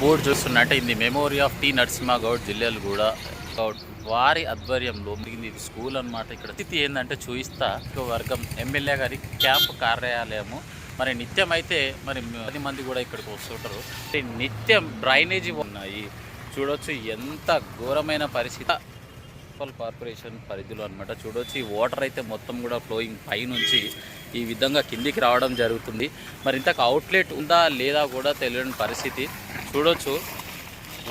Board చూస్తున్నట్టే ఇది memory of T Narasimha Goud జిల్లాలు కూడా వారి ఆధ్వర్యంలో మిగిలింది ఇది స్కూల్ అన్నమాట ఇక్కడ. స్థితి ఏంటంటే చూయిస్తా వర్గం ఎమ్మెల్యే గారి క్యాంప్ కార్యాలయము. మరి నిత్యం అయితే మరి పది మంది కూడా ఇక్కడికి వస్తుంటారు. నిత్యం డ్రైనేజీ ఉన్నాయి. చూడొచ్చు ఎంత ఘోరమైన పరిస్థితి. మున్సిపల్ కార్పొరేషన్ పరిధిలో అనమాట చూడొచ్చు ఈ వాటర్ అయితే మొత్తం కూడా ఫ్లోయింగ్ పైనుంచి ఈ విధంగా కిందికి రావడం జరుగుతుంది. మరి ఇంతకు అవుట్లెట్ ఉందా లేదా కూడా తెలియని పరిస్థితి. చూడొచ్చు.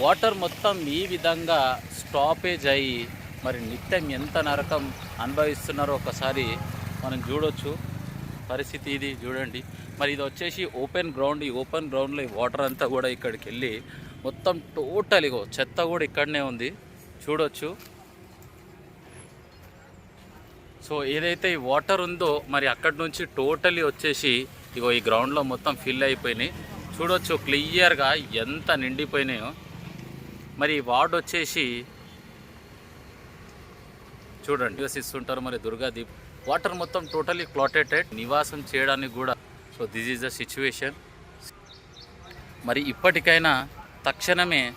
వాటర్ మొత్తం ఈ విధంగా స్టాపేజ్ అయ్యి మరి నిత్యం ఎంత నరకం అనుభవిస్తున్నారో ఒకసారి మనం చూడొచ్చు. పరిస్థితి ఇది చూడండి. మరి ఇది వచ్చేసి ఓపెన్ గ్రౌండ్. ఈ ఓపెన్ గ్రౌండ్లో ఈ వాటర్ అంతా కూడా ఇక్కడికి వెళ్ళి మొత్తం టోటల్ ఇగో చెత్త కూడా ఇక్కడనే ఉంది. చూడొచ్చు. సో ఏదైతే ఈ వాటర్ ఉందో మరి అక్కడి నుంచి టోటలీ వచ్చేసి ఇగో ఈ గ్రౌండ్లో మొత్తం ఫిల్ అయిపోయినాయి. చూడొచ్చు క్లియర్గా ఎంత నిండిపోయినాయో. మరి వార్డ్ వచ్చేసి చూడండి. నివసిస్తుంటారు మరి దుర్గాదీప్ వాటర్ మొత్తం టోటలీ క్లాటెటెడ్. నివాసం చేయడానికి కూడా. So this is the situation. మరి ఇప్పటికైనా తక్షణమే